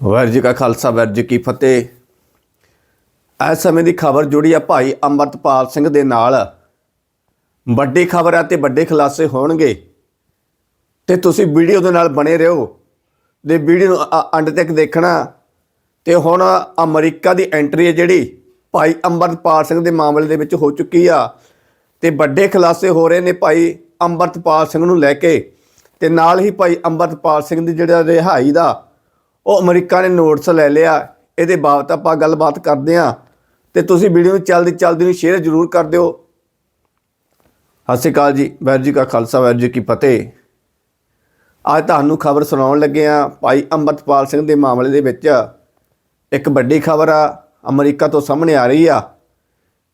ਵਾਹਿਗੁਰੂ ਜੀ ਕਾ ਖਾਲਸਾ ਵਾਹਿਗੁਰੂ ਜੀ ਕੀ ਫਤਿਹ। ਇਸ ਸਮੇਂ ਦੀ ਖਬਰ ਜੁੜੀ ਆ ਭਾਈ ਅੰਮ੍ਰਿਤਪਾਲ ਸਿੰਘ ਦੇ ਨਾਲ। ਵੱਡੀ ਖਬਰ ਆ ਤੇ ਵੱਡੇ ਖੁਲਾਸੇ ਹੋਣਗੇ। ਤੇ ਤੁਸੀਂ ਵੀਡੀਓ ਦੇ ਨਾਲ ਬਣੇ ਰਹੋ। ਤੇ ਵੀਡੀਓ ਨੂੰ ਅੰਡ ਤੱਕ ਦੇਖਣਾ, ਤੇ ਹੁਣ ਅਮਰੀਕਾ ਦੀ ਐਂਟਰੀ ਹੈ ਜਿਹੜੀ ਭਾਈ ਅੰਮ੍ਰਿਤਪਾਲ ਸਿੰਘ ਦੇ ਮਾਮਲੇ ਦੇ ਵਿੱਚ ਹੋ ਚੁੱਕੀ ਆ। ਤੇ ਵੱਡੇ ਖੁਲਾਸੇ ਹੋ ਰਹੇ ਨੇ ਭਾਈ ਅੰਮ੍ਰਿਤਪਾਲ ਸਿੰਘ ਨੂੰ ਲੈ ਕੇ। ਤੇ ਨਾਲ ਹੀ ਭਾਈ ਅੰਮ੍ਰਿਤਪਾਲ ਸਿੰਘ ਦੀ ਜਿਹੜਾ ਰਿਹਾਈ ਦਾ ਉਹ ਅਮਰੀਕਾ ਨੇ ਨੋਟਸ ਲੈ ਲਿਆ, ਇਹਦੇ ਬਾਬਤ ਆਪਾਂ ਗੱਲਬਾਤ ਕਰਦੇ ਹਾਂ। ਤੇ ਤੁਸੀਂ ਵੀਡੀਓ ਨੂੰ ਚੱਲਦੀ ਚੱਲਦੀ ਨੂੰ ਸ਼ੇਅਰ ਜ਼ਰੂਰ ਕਰ ਦਿਓ। ਸਤਿ ਸ਼੍ਰੀ ਅਕਾਲ ਜੀ, ਵਾਹਿਗੁਰੂ ਜੀ ਕਾ ਖਾਲਸਾ, ਵਾਹਿਗੁਰੂ ਜੀ ਕੀ ਫਤਿਹ। ਅੱਜ ਤੁਹਾਨੂੰ ਖਬਰ ਸੁਣਾਉਣ ਲੱਗੇ ਆ ਭਾਈ ਅੰਮ੍ਰਿਤਪਾਲ ਸਿੰਘ ਦੇ ਮਾਮਲੇ ਦੇ ਵਿੱਚ। ਇੱਕ ਵੱਡੀ ਖਬਰ ਆ, ਅਮਰੀਕਾ ਤੋਂ ਸਾਹਮਣੇ ਆ ਰਹੀ ਆ।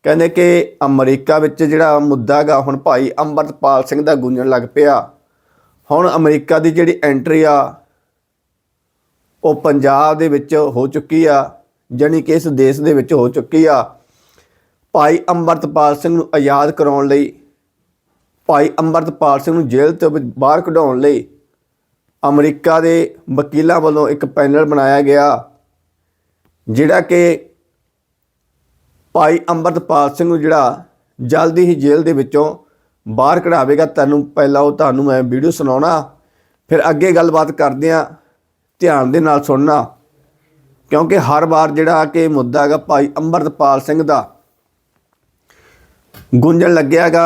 ਕਹਿੰਦੇ ਕਿ ਅਮਰੀਕਾ ਵਿੱਚ ਜਿਹੜਾ ਮੁੱਦਾ ਗਾ, ਹੁਣ ਭਾਈ ਅੰਮ੍ਰਿਤਪਾਲ ਸਿੰਘ ਦਾ ਗੂੰਜਣ ਲੱਗ ਪਿਆ। ਹੁਣ ਅਮਰੀਕਾ ਦੀ ਜਿਹੜੀ ਐਂਟਰੀ ਆ ਉਹ ਪੰਜਾਬ ਦੇ ਵਿੱਚ ਹੋ ਚੁੱਕੀ ਆ, ਜਾਣੀ ਕਿ ਇਸ ਦੇਸ਼ ਦੇ ਵਿੱਚ ਹੋ ਚੁੱਕੀ ਆ। ਭਾਈ ਅੰਮ੍ਰਿਤਪਾਲ ਸਿੰਘ ਨੂੰ ਆਜ਼ਾਦ ਕਰਾਉਣ ਲਈ, ਭਾਈ ਅੰਮ੍ਰਿਤਪਾਲ ਸਿੰਘ ਨੂੰ ਜੇਲ੍ਹ ਤੋਂ ਬਾਹਰ ਕਢਾਉਣ ਲਈ ਅਮਰੀਕਾ ਦੇ ਵਕੀਲਾਂ ਵੱਲੋਂ ਇੱਕ ਪੈਨਲ ਬਣਾਇਆ ਗਿਆ, ਜਿਹੜਾ ਕਿ ਭਾਈ ਅੰਮ੍ਰਿਤਪਾਲ ਸਿੰਘ ਨੂੰ ਜਿਹੜਾ ਜਲਦੀ ਹੀ ਜੇਲ੍ਹ ਦੇ ਵਿੱਚੋਂ ਬਾਹਰ ਕਢਾਵੇਗਾ। ਤੁਹਾਨੂੰ ਪਹਿਲਾਂ ਉਹ ਤੁਹਾਨੂੰ ਮੈਂ ਵੀਡੀਓ ਸੁਣਾਉਣਾ, ਫਿਰ ਅੱਗੇ ਗੱਲਬਾਤ ਕਰਦੇ ਆ। ਧਿਆਨ ਦੇ ਨਾਲ ਸੁਣਨਾ। ਕਿਉਂਕਿ ਹਰ ਵਾਰ ਜਿਹੜਾ ਕਿ ਮੁੱਦਾ ਹੈਗਾ ਭਾਈ ਅੰਮ੍ਰਿਤਪਾਲ ਸਿੰਘ ਦਾ ਗੁੰਜਣ ਲੱਗਿਆਗਾ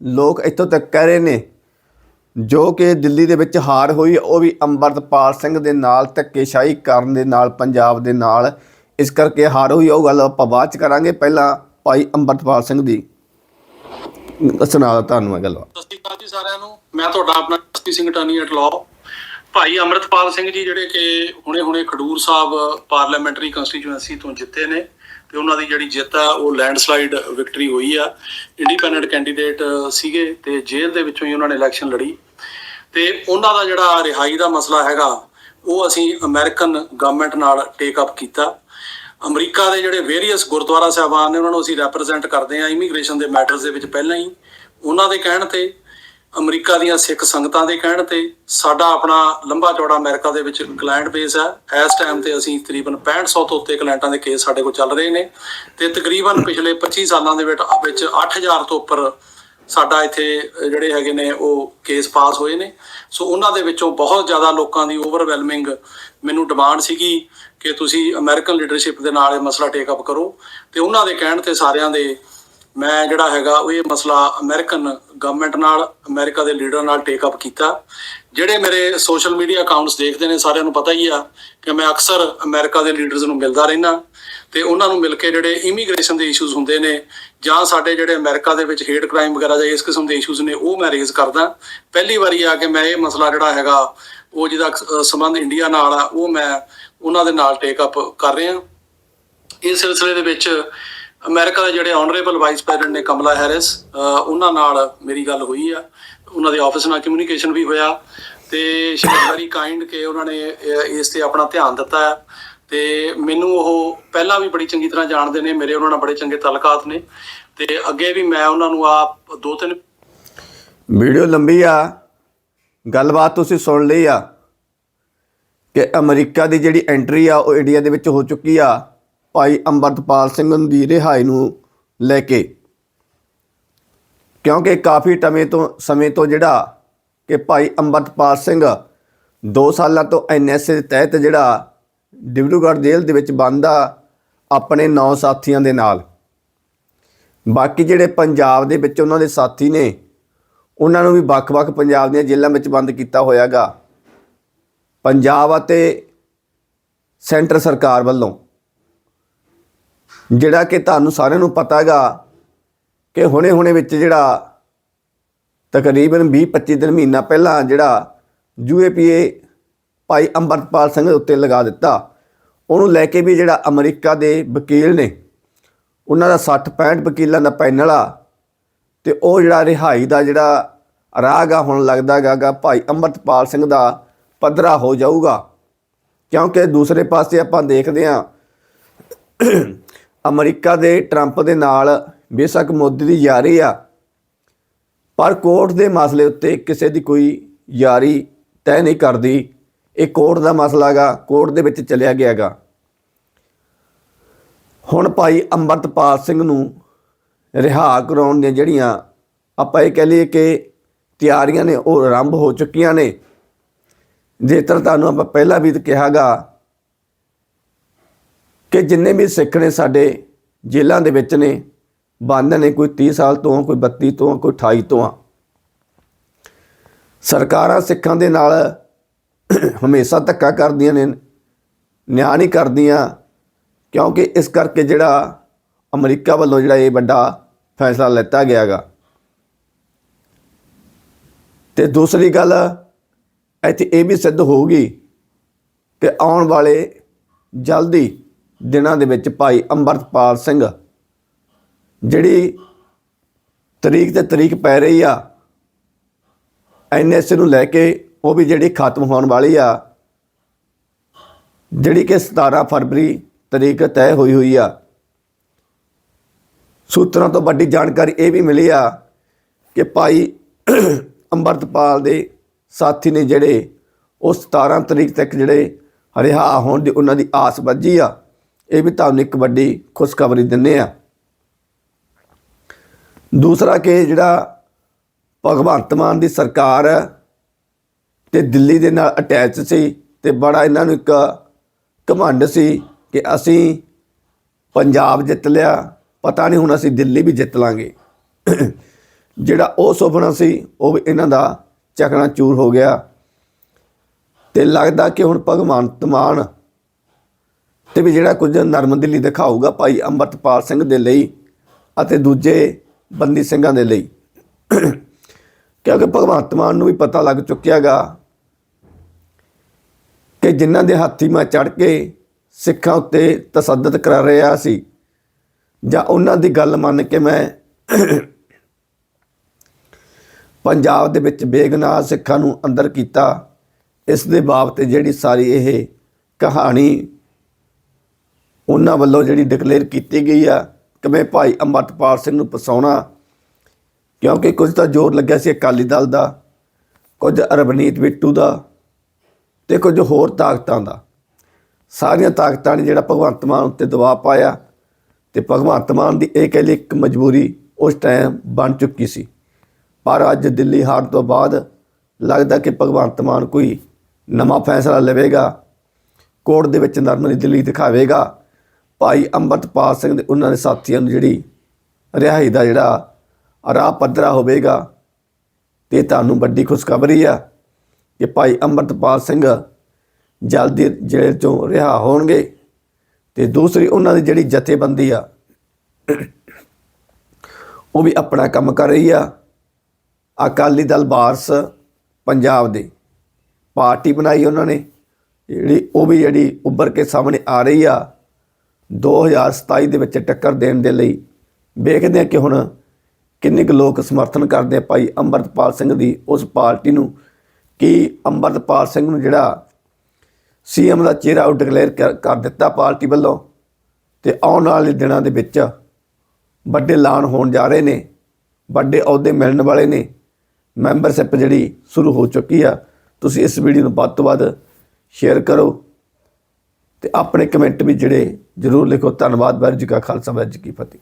ਲੋਕ ਇੱਥੋਂ ਤੱਕ ਕਹਿ ਰਹੇ ਨੇ, ਜੋ ਕਿ ਦਿੱਲੀ ਦੇ ਵਿੱਚ ਹਾਰ ਹੋਈ, ਉਹ ਵੀ ਅੰਮ੍ਰਿਤਪਾਲ ਸਿੰਘ ਦੇ ਨਾਲ, ਧੱਕੇਸ਼ਾਹੀ ਕਰਨ ਦੇ ਨਾਲ, ਪੰਜਾਬ ਦੇ ਨਾਲ, ਇਸ ਕਰਕੇ ਹਾਰ ਹੋਈ, ਉਹ ਗੱਲ ਆਪਾਂ ਬਾਅਦ ਚ ਕਰਾਂਗੇ। ਪਹਿਲਾਂ ਭਾਈ ਅੰਮ੍ਰਿਤਪਾਲ ਸਿੰਘ ਦੀ ਸੁਣਾ ਤੁਹਾਨੂੰ ਇਹ ਗੱਲ। ਸਤਿ ਸ਼੍ਰੀ ਅਕਾਲ ਜੀ ਸਾਰਿਆਂ ਨੂੰ। ਮੈਂ ਤੁਹਾਡਾ ਆਪਣਾ Jasti Singh attorney at law ਭਾਈ ਅਮਰਤਪਾਲ ਸਿੰਘ ਜੀ ਜਿਹੜੇ ਕਿ ਹੁਣੇ-ਹੁਣੇ ਖਡੂਰ ਸਾਹਿਬ ਪਾਰਲੀਮੈਂਟਰੀ ਕੰਸਟੀਚੁਐਂਸੀ ਤੋਂ ਜਿੱਤੇ ਨੇ ਤੇ ਉਹਨਾਂ ਦੀ ਜਿਹੜੀ ਜਿੱਤ ਆ, ਉਹ ਲੈਂਡਸਲਾਈਡ ਵਿਕਟਰੀ ਹੋਈ ਆ। ਇੰਡੀਪੈਂਡੈਂਟ ਕੈਂਡੀਡੇਟ ਸੀਗੇ ਤੇ ਜੇਲ੍ਹ ਦੇ ਵਿੱਚੋਂ ਹੀ ਉਹਨਾਂ ਨੇ ਇਲੈਕਸ਼ਨ ਲੜੀ। ਤੇ ਉਹਨਾਂ ਦਾ ਜਿਹੜਾ ਰਿਹਾਈ ਦਾ ਮਸਲਾ ਹੈਗਾ, ਉਹ ਅਸੀਂ ਅਮਰੀਕਨ ਗਵਰਨਮੈਂਟ ਨਾਲ ਟੇਕ ਅਪ ਕੀਤਾ। ਅਮਰੀਕਾ ਦੇ ਜਿਹੜੇ ਵੇਰੀਅਸ ਗੁਰਦੁਆਰਾ ਸਾਹਿਬਾਨ ਨੇ, ਉਹਨਾਂ ਨੂੰ ਅਸੀਂ ਰੈਪਰੈਜ਼ੈਂਟ ਕਰਦੇ ਹਾਂ ਇਮੀਗ੍ਰੇਸ਼ਨ ਦੇ ਮੈਟਰਸ ਦੇ ਵਿੱਚ ਪਹਿਲਾਂ ਹੀ। ਉਹਨਾਂ ਦੇ ਕਹਿਣ ਤੇ ਅਮਰੀਕਾ ਦੀਆਂ ਸਿੱਖ ਸੰਗਤਾਂ ਦੇ ਕਹਿਣ ਤੇ ਸਾਡਾ ਆਪਣਾ ਲੰਬਾ ਚੌੜਾ ਅਮਰੀਕਾ ਦੇ ਵਿੱਚ ਕਲਾਇੰਟ ਬੇਸ ਹੈ। ਇਸ ਟਾਈਮ ਤੇ ਅਸੀਂ ਤਕਰੀਬਨ 6500 ਤੋਂ ਉੱਤੇ ਕਲਾਇੰਟਾਂ ਦੇ ਕੇਸ ਸਾਡੇ ਕੋਲ ਚੱਲ ਰਹੇ ਨੇ ਤੇ ਤਕਰੀਬਨ ਪਿਛਲੇ 25 ਸਾਲਾਂ ਦੇ ਵਿੱਚ ਵਿੱਚ 8000 ਤੋਂ ਉੱਪਰ ਸਾਡਾ ਇੱਥੇ ਜਿਹੜੇ ਹੈਗੇ ਨੇ ਉਹ ਕੇਸ ਪਾਸ ਹੋਏ ਨੇ। ਸੋ ਉਹਨਾਂ ਦੇ ਵਿੱਚੋਂ ਬਹੁਤ ਜ਼ਿਆਦਾ ਲੋਕਾਂ ਦੀ ਓਵਰਵੈਲਮਿੰਗ ਮੈਨੂੰ ਡਿਮਾਂਡ ਸੀਗੀ ਕਿ ਤੁਸੀਂ ਅਮਰੀਕਨ ਲੀਡਰਸ਼ਿਪ ਦੇ ਨਾਲ ਇਹ ਮਸਲਾ ਟੇਕ ਅਪ ਕਰੋ। ਤੇ ਉਹਨਾਂ ਦੇ ਕਹਿਣ ਤੇ ਸਾਰਿਆਂ ਦੇ ਮੈਂ ਜਿਹੜਾ ਹੈਗਾ ਉਹ ਇਹ ਮਸਲਾ ਅਮਰੀਕਨ ਗਵਰਨਮੈਂਟ ਨਾਲ ਅਮਰੀਕਾ ਦੇ ਲੀਡਰ ਨਾਲ ਟੇਕ ਅਪ ਕੀਤਾ। ਜਿਹੜੇ ਮੇਰੇ ਸੋਸ਼ਲ ਮੀਡੀਆ ਅਕਾਊਂਟਸ ਦੇਖਦੇ ਨੇ, ਸਾਰਿਆਂ ਨੂੰ ਪਤਾ ਹੀ ਆ ਕਿ ਮੈਂ ਅਕਸਰ ਅਮਰੀਕਾ ਦੇ ਲੀਡਰਸ ਨੂੰ ਮਿਲਦਾ ਰਹਿਣਾ ਤੇ ਉਹਨਾਂ ਨੂੰ ਮਿਲ ਕੇ ਜਿਹੜੇ ਇਮੀਗ੍ਰੇਸ਼ਨ ਦੇ ਇਸ਼ੂਜ਼ ਹੁੰਦੇ ਨੇ ਜਾਂ ਸਾਡੇ ਜਿਹੜੇ ਅਮਰੀਕਾ ਦੇ ਵਿੱਚ ਹੇਟ ਕ੍ਰਾਈਮ ਵਗੈਰਾ ਜਾਂ ਇਸ ਕਿਸਮ ਦੇ ਇਸ਼ੂਜ਼ ਨੇ, ਉਹ ਮੈਂ ਰੇਜ਼ ਕਰਦਾ। ਪਹਿਲੀ ਵਾਰੀ ਆ ਕੇ ਮੈਂ ਇਹ ਮਸਲਾ ਜਿਹੜਾ ਹੈਗਾ, ਉਹ ਜਿਹਦਾ ਸੰਬੰਧ ਇੰਡੀਆ ਨਾਲ ਆ, ਉਹ ਮੈਂ ਉਹਨਾਂ ਦੇ ਨਾਲ ਟੇਕ ਅਪ ਕਰ ਰਿਹਾ। ਇਸ ਸਿਲਸਿਲੇ ਦੇ ਵਿੱਚ ਅਮਰੀਕਾ ਦੇ ਜਿਹੜੇ ਆਨਰੇਬਲ ਵਾਈਸ ਪ੍ਰੈਜ਼ੀਡੈਂਟ ਨੇ ਕਮਲਾ ਹੈਰਿਸ ਉਹਨਾਂ ਨਾਲ ਮੇਰੀ ਗੱਲ ਹੋਈ ਆ। ਉਹਨਾਂ ਦੇ ਆਫਿਸ ਨਾਲ ਕਮਿਊਨੀਕੇਸ਼ਨ ਵੀ ਹੋਇਆ ਤੇ ਸ਼ੀ ਵੈਰੀ ਕਾਈਂਡ ਕਿ ਉਹਨਾਂ ਨੇ ਇਸ ਤੇ ਆਪਣਾ ਧਿਆਨ ਦਿੱਤਾ ਹੈ ਤੇ ਮੈਨੂੰ ਉਹ ਪਹਿਲਾਂ ਵੀ ਬੜੀ ਚੰਗੀ ਤਰ੍ਹਾਂ ਜਾਣਦੇ ਨੇ, ਮੇਰੇ ਉਹਨਾਂ ਨਾਲ ਬੜੇ ਚੰਗੇ ਤਲਕਾਤ ਨੇ। ਤੇ ਅੱਗੇ ਵੀ ਮੈਂ ਉਹਨਾਂ ਨੂੰ ਆ ਦੋ ਤਿੰਨ ਵੀਡੀਓ ਲੰਬੀ ਆ। ਗੱਲਬਾਤ ਤੁਸੀਂ ਸੁਣ ਲਈ ਆ ਕਿ ਅਮਰੀਕਾ ਦੀ ਜਿਹੜੀ ਐਂਟਰੀ ਆ, ਉਹ ਇੰਡੀਆ ਦੇ ਵਿੱਚ ਹੋ ਚੁੱਕੀ ਆ। ਭਾਈ ਅੰਮ੍ਰਿਤਪਾਲ ਸਿੰਘ ਦੀ ਰਿਹਾਈ ਨੂੰ ਲੈ ਕੇ। ਕਿਉਂਕਿ ਕਾਫੀ ਟਮੇ ਤੋਂ, ਸਮੇਂ ਤੋਂ ਜਿਹੜਾ ਕਿ ਭਾਈ ਅੰਮ੍ਰਿਤਪਾਲ ਸਿੰਘ 2 ਸਾਲਾਂ ਤੋਂ ਐਨਐਸਏ ਦੇ ਤਹਿਤ ਜਿਹੜਾ ਡਿਬਰੂਗੜ੍ਹ ਜੇਲ੍ਹ ਦੇ ਵਿੱਚ ਬੰਦ ਆ ਆਪਣੇ ਨੌ ਸਾਥੀਆਂ ਦੇ ਨਾਲ। ਬਾਕੀ ਜਿਹੜੇ ਪੰਜਾਬ ਦੇ ਵਿੱਚ ਉਹਨਾਂ ਦੇ ਸਾਥੀ ਨੇ, ਉਹਨਾਂ ਨੂੰ ਵੀ ਵੱਖ-ਵੱਖ ਪੰਜਾਬ ਦੀਆਂ ਜੇਲ੍ਹਾਂ ਵਿੱਚ ਬੰਦ ਕੀਤਾ ਹੋਇਆਗਾ। ਪੰਜਾਬ ਅਤੇ ਸੈਂਟਰ ਸਰਕਾਰ ਵੱਲੋਂ। ਜਿਹੜਾ ਕਿ ਤੁਹਾਨੂੰ ਸਾਰਿਆਂ ਨੂੰ ਪਤਾ ਹੈਗਾ ਕਿ ਹੁਣੇ-ਹੁਣੇ ਵਿੱਚ ਜਿਹੜਾ ਤਕਰੀਬਨ 20-25 ਦਿਨ ਮਹੀਨਾ ਪਹਿਲਾਂ ਜਿਹੜਾ ਯੂਏਪੀਏ ਭਾਈ ਅੰਮ੍ਰਿਤਪਾਲ ਸਿੰਘ ਦੇ ਉੱਤੇ ਲਗਾ ਦਿੱਤਾ। ਉਹਨੂੰ ਲੈ ਕੇ ਵੀ ਜਿਹੜਾ ਅਮਰੀਕਾ ਦੇ ਵਕੀਲ ਨੇ, ਉਹਨਾਂ ਦਾ 60-65 ਵਕੀਲਾਂ ਦਾ ਪੈਨਲ ਆ ਤੇ ਉਹ ਜਿਹੜਾ ਰਿਹਾਈ ਦਾ ਜਿਹੜਾ ਰਾਗ ਆ, ਹੁਣ ਲੱਗਦਾ ਗਾ ਗਾ ਭਾਈ ਅੰਮ੍ਰਿਤਪਾਲ ਸਿੰਘ ਦਾ ਪੱਧਰਾ ਹੋ ਜਾਊਗਾ। ਕਿਉਂਕਿ ਦੂਸਰੇ ਪਾਸੇ ਆਪਾਂ ਦੇਖਦੇ ਹਾਂ ਅਮਰੀਕਾ ਦੇ ਟਰੰਪ ਦੇ ਨਾਲ ਬੇਸ਼ੱਕ ਮੋਦੀ ਦੀ ਯਾਰੀ ਆ। ਪਰ ਕੋਰਟ ਦੇ ਮਸਲੇ ਉੱਤੇ ਕਿਸੇ ਦੀ ਕੋਈ ਯਾਰੀ ਤੈਅ ਨਹੀਂ ਕਰਦੀ। ਇਹ ਕੋਰਟ ਦਾ ਮਸਲਾ ਗਾ ਕੋਰਟ ਦੇ ਵਿੱਚ ਚਲਿਆ ਗਿਆਗਾ ਹੁਣ ਭਾਈ ਅੰਮ੍ਰਿਤਪਾਲ ਸਿੰਘ ਨੂੰ ਰਿਹਾ ਕਰਾਉਣ ਦੀਆਂ ਜਿਹੜੀਆਂ ਆਪਾਂ ਇਹ ਕਹਿ ਲਈਏ ਕਿ ਤਿਆਰੀਆਂ ਨੇ, ਉਹ ਆਰੰਭ ਹੋ ਚੁੱਕੀਆਂ ਨੇ। ਜੇ ਤਰ੍ਹਾਂ ਤੁਹਾਨੂੰ ਆਪਾਂ ਪਹਿਲਾਂ ਵੀ ਕਿਹਾਗਾ ਕਿ ਜਿੰਨੇ ਵੀ ਸਿੱਖ ਨੇ ਸਾਡੇ ਜੇਲ੍ਹਾਂ ਦੇ ਵਿੱਚ ਨੇ, ਬੰਦ ਨੇ ਕੋਈ 30 ਸਾਲ ਤੋਂ, ਕੋਈ 32 ਤੋਂ, ਕੋਈ 28 ਤੋਂ। ਆ ਸਰਕਾਰਾਂ ਸਿੱਖਾਂ ਦੇ ਨਾਲ ਹਮੇਸ਼ਾ ਧੱਕਾ ਕਰਦੀਆਂ ਨੇ, ਨਿਆਂ ਨਹੀਂ ਕਰਦੀਆਂ, ਕਿਉਂਕਿ ਇਸ ਕਰਕੇ ਜਿਹੜਾ ਅਮਰੀਕਾ ਵੱਲੋਂ ਜਿਹੜਾ ਇਹ ਵੱਡਾ ਫੈਸਲਾ ਲਿੱਤਾ ਗਿਆਗਾ। ਤੇ ਦੂਸਰੀ ਗੱਲ, ਇੱਥੇ ਇਹ ਵੀ ਸਿੱਧ ਹੋਊਗੀ ਕਿ ਆਉਣ ਵਾਲੇ ਜਲਦੀ ਦਿਨਾਂ ਦੇ ਵਿੱਚ ਭਾਈ ਅੰਮ੍ਰਿਤਪਾਲ ਸਿੰਘ, ਜਿਹੜੀ ਤਰੀਕ ਤੇ ਤਰੀਕ ਪੈ ਰਹੀ ਆ ਐਨਐਸ ਨੂੰ ਲੈ ਕੇ ਉਹ ਵੀ ਜਿਹੜੀ ਖਤਮ ਹੋਣ ਵਾਲੀ ਆ, ਜਿਹੜੀ ਕਿ 17 ਫਰਵਰੀ ਤਰੀਕ ਤੈਅ ਹੋਈ ਹੋਈ ਆ। ਸੂਤਰਾਂ ਤੋਂ ਵੱਡੀ ਜਾਣਕਾਰੀ ਇਹ ਵੀ ਮਿਲੀ ਆ ਕਿ ਭਾਈ ਅੰਮ੍ਰਿਤਪਾਲ ਦੇ ਸਾਥੀ ਨੇ ਜਿਹੜੇ ਉਹ 17 ਤਰੀਕ ਤੱਕ ਜਿਹੜੇ ਰਿਹਾ ਹੋਣ ਦੀ ਉਹਨਾਂ ਦੀ ਆਸ ਵੱਜੀ ਆ। ਇਹ ਵੀ ਤੁਹਾਨੂੰ ਇੱਕ ਵੱਡੀ ਖੁਸ਼ਖਬਰੀ ਦਿੰਨੇ ਆ। ਦੂਸਰਾ ਕਿ ਜਿਹੜਾ ਭਗਵੰਤ ਮਾਨ ਦੀ ਸਰਕਾਰ ਹੈ ਤੇ ਦਿੱਲੀ ਦੇ ਨਾਲ ਅਟੈਚ ਸੀ ਤੇ ਬੜਾ ਇਹਨਾਂ ਨੂੰ ਇੱਕ ਘਮੰਡ ਸੀ ਕਿ ਅਸੀਂ ਪੰਜਾਬ ਜਿੱਤ ਲਿਆ, ਪਤਾ ਨਹੀਂ ਹੁਣ ਅਸੀਂ ਦਿੱਲੀ ਵੀ ਜਿੱਤ ਲਾਂਗੇ। ਜਿਹੜਾ ਉਹ ਸੁਪਨਾ ਸੀ, ਉਹ ਵੀ ਇਹਨਾਂ ਦਾ ਚਕਨਾ ਚੂਰ ਹੋ ਗਿਆ। ਤੇ ਲੱਗਦਾ ਕਿ ਹੁਣ ਭਗਵੰਤ ਮਾਨ ਤੇ ਵੀ ਜਿਹੜਾ ਕੁਝ ਨਰਮ ਦਿੱਲੀ ਦਿਖਾਊਗਾ ਭਾਈ ਅੰਮ੍ਰਿਤਪਾਲ ਸਿੰਘ ਦੇ ਲਈ ਅਤੇ ਦੂਜੇ ਬੰਦੀ ਸਿੰਘਾਂ ਦੇ ਲਈ। ਕਿਉਂਕਿ ਭਗਵੰਤ ਮਾਨ ਨੂੰ ਵੀ ਪਤਾ ਲੱਗ ਚੁੱਕਿਆਗਾ ਕਿ ਜਿਨ੍ਹਾਂ ਦੇ ਹੱਥੀ ਮੈਂ ਚੜ ਕੇ ਸਿੱਖਾਂ ਉੱਤੇ ਤਸੱਦਦ ਕਰ ਰਿਹਾ ਸੀ ਜਾਂ ਉਹਨਾਂ ਦੀ ਗੱਲ ਮੰਨ ਕੇ ਮੈਂ ਪੰਜਾਬ ਦੇ ਵਿੱਚ ਬੇਗਨਾਹ ਸਿੱਖਾਂ ਨੂੰ ਅੰਦਰ ਕੀਤਾ, ਇਸ ਦੇ ਬਾਬਤ ਜਿਹੜੀ ਸਾਰੀ ਇਹ ਕਹਾਣੀ ਉਹਨਾਂ ਵੱਲੋਂ ਜਿਹੜੀ ਡਿਕਲੇਅਰ ਕੀਤੀ ਗਈ ਆ ਕਿ ਮੈਂ ਭਾਈ ਅੰਮ੍ਰਿਤਪਾਲ ਸਿੰਘ ਨੂੰ ਫਸਾਉਣਾ, ਕਿਉਂਕਿ ਕੁਝ ਤਾਂ ਜ਼ੋਰ ਲੱਗਿਆ ਸੀ ਅਕਾਲੀ ਦਲ ਦਾ, ਕੁਝ ਰਵਨੀਤ ਬਿੱਟੂ ਦਾ ਤੇ ਕੁਝ ਹੋਰ ਤਾਕਤਾਂ ਦਾ। ਸਾਰੀਆਂ ਤਾਕਤਾਂ ਨੇ ਜਿਹੜਾ ਭਗਵੰਤ ਮਾਨ ਉੱਤੇ ਦਬਾਅ ਪਾਇਆ ਤੇ ਭਗਵੰਤ ਮਾਨ ਦੀ ਇਹ ਕਹਿ ਲਈ ਇੱਕ ਮਜਬੂਰੀ ਉਸ ਟਾਈਮ ਬਣ ਚੁੱਕੀ ਸੀ। ਪਰ ਅੱਜ ਦਿੱਲੀ ਹਾਰ ਤੋਂ ਬਾਅਦ ਲੱਗਦਾ ਕਿ ਭਗਵੰਤ ਮਾਨ ਕੋਈ ਨਵਾਂ ਫੈਸਲਾ ਲਵੇਗਾ, ਕੋਰਟ ਦੇ ਵਿੱਚ ਨਰਮਲੀ ਦਿੱਲੀ ਦਿਖਾਵੇਗਾ। ਭਾਈ ਅੰਮ੍ਰਿਤਪਾਲ ਸਿੰਘ ਦੇ ਉਹਨਾਂ ਦੇ ਸਾਥੀਆਂ ਨੂੰ ਜਿਹੜੀ ਰਿਹਾਈ ਦਾ ਜਿਹੜਾ ਰਾਹ ਪੱਧਰਾ ਹੋਵੇਗਾ ਤੇ ਤੁਹਾਨੂੰ ਵੱਡੀ ਖੁਸ਼ਖਬਰੀ ਆ ਕਿ ਭਾਈ ਅੰਮ੍ਰਿਤਪਾਲ ਸਿੰਘ ਜਲਦੀ ਜੇਲ੍ਹ ਚੋਂ ਰਿਹਾ ਹੋਣਗੇ ਤੇ ਦੂਸਰੀ ਉਹਨਾਂ ਦੀ ਜਿਹੜੀ ਜਥੇਬੰਦੀ ਆ, ਉਹ ਵੀ ਆਪਣਾ ਕੰਮ ਕਰ ਰਹੀ ਆ। ਅਕਾਲੀ ਦਲ ਵਾਰਸ ਪੰਜਾਬ ਦੇ ਪਾਰਟੀ ਬਣਾਈ ਉਹਨਾਂ ਨੇ, ਜਿਹੜੀ ਉਹ ਵੀ ਜਿਹੜੀ ਉੱਭਰ ਕੇ ਸਾਹਮਣੇ ਆ ਰਹੀ ਆ। 2027 ਦੇ ਵਿੱਚ ਟੱਕਰ ਦੇਣ ਦੇ ਲਈ ਵੇਖਦੇ ਹਾਂ ਕਿ ਹੁਣ ਕਿੰਨੇ ਕੁ ਲੋਕ ਸਮਰਥਨ ਕਰਦੇ ਆ ਭਾਈ ਅੰਮ੍ਰਿਤਪਾਲ ਸਿੰਘ ਦੀ ਉਸ ਪਾਰਟੀ ਨੂੰ। ਕਿ ਅੰਮ੍ਰਿਤਪਾਲ ਸਿੰਘ ਨੂੰ ਜਿਹੜਾ ਸੀਐਮ ਦਾ ਚਿਹਰਾ ਉਹ ਡਿਕਲੇਅਰ ਕਰ ਕਰ ਦਿੱਤਾ ਪਾਰਟੀ ਵੱਲੋਂ? ਤੇ ਆਉਣ ਵਾਲੇ ਦਿਨਾਂ ਦੇ ਵਿੱਚ ਵੱਡੇ ਐਲਾਨ ਹੋਣ ਜਾ ਰਹੇ ਨੇ, ਵੱਡੇ ਅਹੁਦੇ ਮਿਲਣ ਵਾਲੇ ਨੇ ਮੈਂਬਰਸ਼ਿਪ ਜਿਹੜੀ ਸ਼ੁਰੂ ਹੋ ਚੁੱਕੀ ਆ। ਤੁਸੀਂ ਇਸ ਵੀਡੀਓ ਨੂੰ ਵੱਧ ਤੋਂ ਵੱਧ ਸ਼ੇਅਰ ਕਰੋ। ਤੇ ਆਪਣੇ ਕਮੈਂਟ ਵੀ ਜਿਹੜੇ ਜ਼ਰੂਰ ਲਿਖੋ। ਧੰਨਵਾਦ, ਵਾਹਿਗੁਰੂ ਜੀ ਕਾ ਖਾਲਸਾ, ਵਾਹਿਗੁਰੂ ਜੀ ਕੀ ਫਤਿਹ।